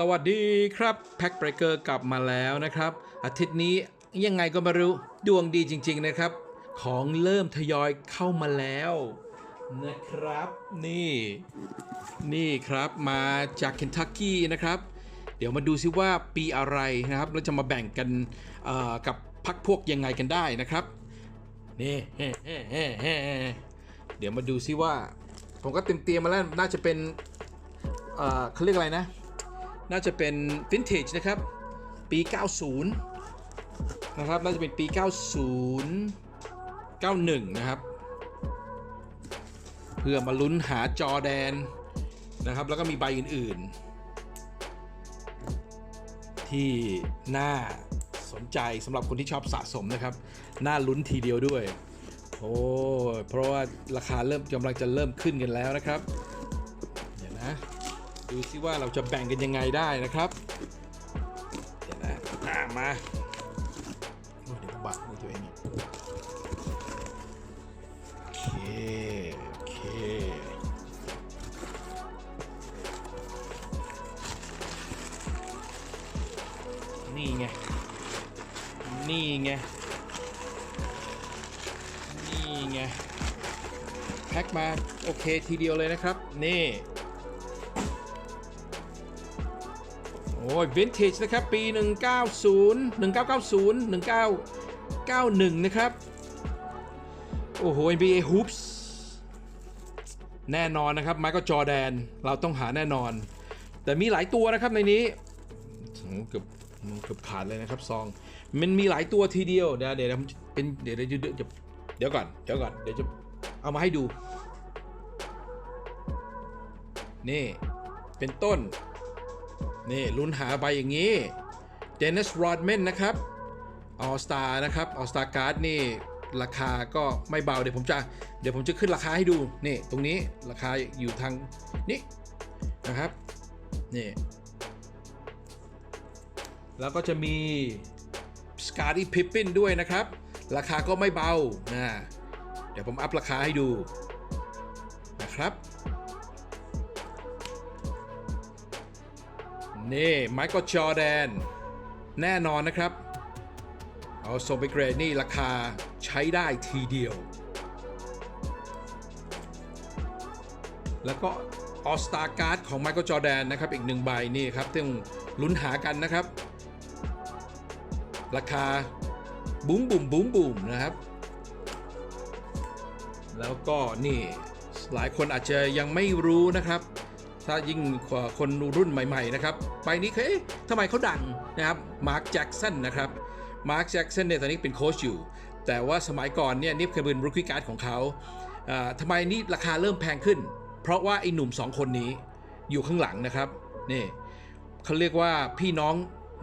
สวัสดีครับแพ็คเบรกเกอร์กลับมาแล้วนะครับ อาทิตย์นี้ยังไงก็ไม่รู้ดวงดีจริง ๆนะครับ ของเริ่มทยอยเข้ามาแล้ว นะครับนี่ นี่ครับมาจากเคนทักกี้นะครับ เดี๋ยวมาดูซิว่าปีอะไรนะครับเราจะมาแบ่งกันกับพักพวกยังไงกันได้นะครับนี่เดี๋ยวมาดูซิว่า ผมก็เตรียมเตรียมมาแล้วน่าจะเป็นเออเขาเรียกอะไรนะ น่าจะเป็นวินเทจนะครับ ปี 90 นะครับ น่าจะเป็นปี 90 91 นะครับ เพื่อมาลุ้นหาจอแดนนะครับ แล้วก็มีใบอื่นๆ ที่น่าสนใจสำหรับคนที่ชอบสะสมนะครับ น่าลุ้นทีเดียวด้วย โอ้เพราะว่าราคาเริ่มกำลังจะเริ่มขึ้นกันแล้วนะครับ เดี๋ยวนะ ดูซิว่าเราจะแบ่งกันยังไงได้นะครับ เดี๋ยวนะามาเดี๋ยวบักในตัวเองอีกโอเค โอเคนี่ไง นี่ไง นี่ไง แพ็คมา โอเคทีเดียวเลยนะครับ นี่ อ้ยวินเทจนะครับ ปี 190 1990 1991 นะครับ โอ้โห NBA Hoops แน่นอนนะครับไม c คิลจอแดน เราต้องหาแน่นอน แต่มีหลายตัวนะครับในนี้เกือบเกือบขาดเลยนะครับซอง มันมีหลายตัวทีเดียว เดี๋ยวเดี๋ยวเป็นเดี๋ยวเดี๋ยวเดี๋ยวเดี๋ยวเดี๋ยวก่อนเดี๋ยวก่อนเดี๋ยวจะเอามาให้ดู นี่ เป็นต้น นี่ลุ้นหาใบอย่างนี้เดนิส r รอดแมนนะครับออสตานะครับออสตาการ์ดนี่ราคาก็ไม่เบาเดี๋ยวผมจะเดี๋ยวผมจะขึ้นราคาให้ดูนี่ตรงนี้ราคาอยู่ทางนี้นะครับนี่แล้วก็จะมีสกา t ี p พิปปินด้วยนะครับ ราคาก็ไม่เบานะเดี๋ยวผมอัพราคาให้ดูนะครับ นี่ไมเคิลจอแดน แน่นอนนะครับ เอาส่งไปเกรดนี่ราคาใช้ได้ทีเดียว แล้วก็ออสตาการ์ดของไมเคิลจอแดนนะครับ อีกหนึ่งใบนี่ครับต้องลุ้นหากันนะครับ ราคาบุ้มบุ้มบุ้มบุ้มนะครับ แล้วก็นี่หลายคนอาจจะยังไม่รู้นะครับ ถ้ายิ่งกว่าคนรุ่นใหม่ ๆ นะครับ ไปนี้เคยเอ๊ะทำไมเขาดังนะครับมาร์คแจ็กสันนะครับมาร์คแจ็กสันเนี่ยตอนนี้เป็นโค้ชอยู่ แต่ว่าสมัยก่อนเนี่ยนี่เคยเป็นรูคีการ์ดของเขาทำไมนี่ราคาเริ่มแพงขึ้น เพราะว่าไอ้หนุ่ม 2 คนนี้อยู่ข้างหลังนะครับนี่เขาเรียกว่าพี่น้อง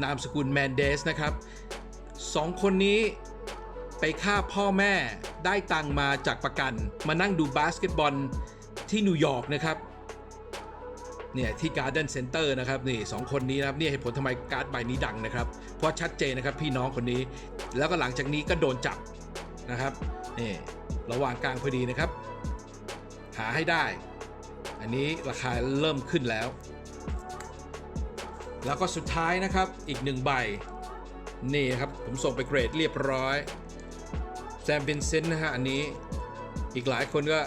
นามสกุลแมนเดสนะครับสองคนนี้ไปฆ่าพ่อแม่ได้ตังมาจากประกัน มานั่งดูบาสเกตบอลที่นิวยอร์กนะครับ เนี่ยที่ Garden Center นะครับนี่สองคนนี้นะครับเนี่ยเหตุผลทำไมการ์ดใบนี้ดังนะครับ เพราะชัดเจนนะครับพี่น้องคนนี้ แล้วก็หลังจากนี้ก็โดนจับนะครับนี่ระหว่างกลางพอดีนะครับ หาให้ได้ อันนี้ราคาเริ่มขึ้นแล้ว แล้วก็สุดท้ายนะครับอีกหนึ่งใบนี่ครับผมส่งไปเกรดเรียบร้อยแซมเ i นเซนนะฮะอันนี้อีกหลายคนก็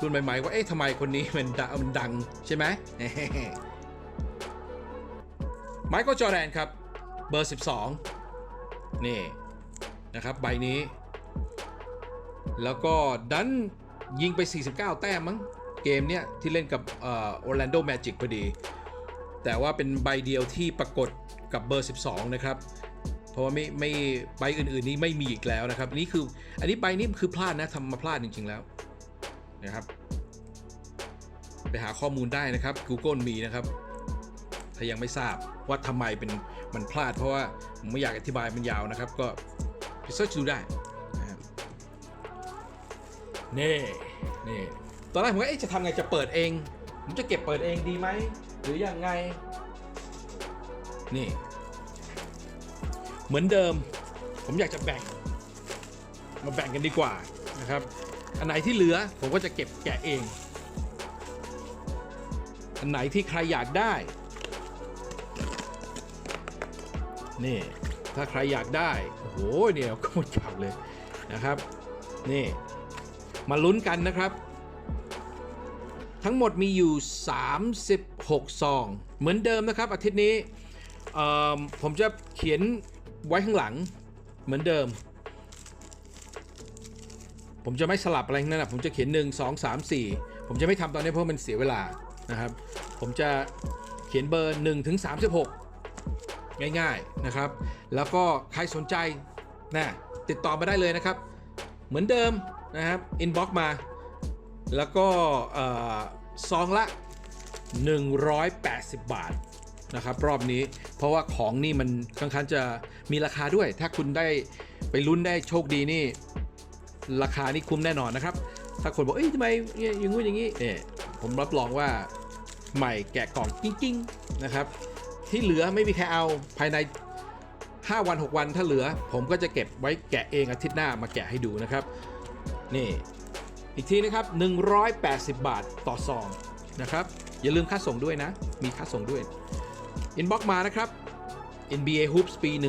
รุ่นใหม่ๆว่าเอ๊ะทำไมคนนี้มันดังมันดังใช่ไหมไมเคิลจอแดนครับ เบอร์ 12 นี่ นะครับ ใบนี้ แล้วก็ดันยิงไป 49 แต้มมั้ง เกมเนี้ย ที่เล่นกับเอออร์แลนโดแมจิกพอดี แต่ว่าเป็นใบเดียวที่ปรากฏกับเบอร์ 12 นะครับ เพราะว่าไม่ไม่ใบอื่นๆนี้ไม่มีอีกแล้วนะครับนนี้คืออันนี้ใบนี้คือพลาดนะทำมาพลาดจริงๆแล้ว นะครับ ไปหาข้อมูลได้นะครับ Google มีนะครับ ถ้ายังไม่ทราบว่าทำไมเป็นมันพลาด เพราะว่าผมไม่อยากอธิบายมันยาวนะครับ ก็ไปเสิร์ชดูได้นี่นี่ตอนแรกผมก็จะทำไงจะเปิดเอง ผมจะเก็บเปิดเองดีไหม หรือยังไง นี่ เหมือนเดิม ผมอยากจะแบ่ง มาแบ่งกันดีกว่านะครับ อันไหนที่เหลือผมก็จะเก็บแกะเอง อันไหนที่ใครอยากได้ นี่ ถ้าใครอยากได้โอ้โหเนี่ยก็หมดจับเลยนะครับ นี่ มาลุ้นกันนะครับ ทั้งหมดมีอยู่ 36 ซอง เหมือนเดิมนะครับ อาทิตย์นี้ผมจะเขียนไว้ข้างหลังเหมือนเดิม ผมจะไม่สลับอะไรทั้งนั้นนะผมจะเขียน 1 2 3 4 ผมจะไม่ทำตอนนี้เพราะมันเสียเวลานะครับ ผมจะเขียนเบอร์1ถึง36 ง่ายๆนะครับ แล้วก็ใครสนใจนะติดต่อมาได้เลยนะครับ เหมือนเดิมนะครับอินบ็อกมา แล้วก็เอ่อซองละ 180 บาทนะครับรอบนี้เพราะว่าของนี่มันค่อนข้างจะมีราคาด้วย ถ้าคุณได้ไปลุ้นได้โชคดีนี่ ราคานี่คุ้มแน่นอนนะครับ ถ้าคนบอกเอ้ยทำไมยอย่างงู้นอย่างนี้เนี่ยผมรับรองว่าใหม่แกะกล่องกิ้งๆนะครับ ที่เหลือไม่มีใครเอาภายใน 5 วัน 6 วันถ้าเหลือ ผมก็จะเก็บไว้แกะเองอาทิตย์หน้ามาแกะให้ดูนะครับ นี่อีกทีนะครับ 180 บาทต่อซองนะครับ อย่าลืมค่าส่งด้วยนะ มีค่าส่งด้วย อินบ็อกมานะครับ NBA Hoops ปี 1990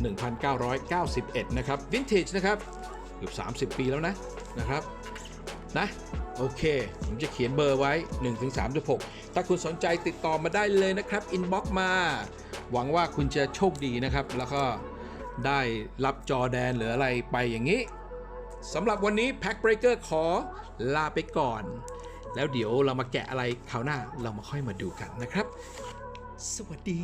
1991 นะครับ Vintage นะครับเกือบ30 ปีแล้วนะนะครับนะโอเค ผมจะเขียนเบอร์ไว้ 1-36 ถ้าคุณสนใจติดต่อมาได้เลยนะครับอินบ็อกมา หวังว่าคุณจะโชคดีนะครับ แล้วก็ได้รับจอแดนหรืออะไรไปอย่างนี้สำหรับวันนี้ Pack Breaker ขอลาไปก่อน แล้วเดี๋ยวเรามาแกะอะไรคราวหน้าเรามาค่อยมาดูกันนะครับ สวัสดี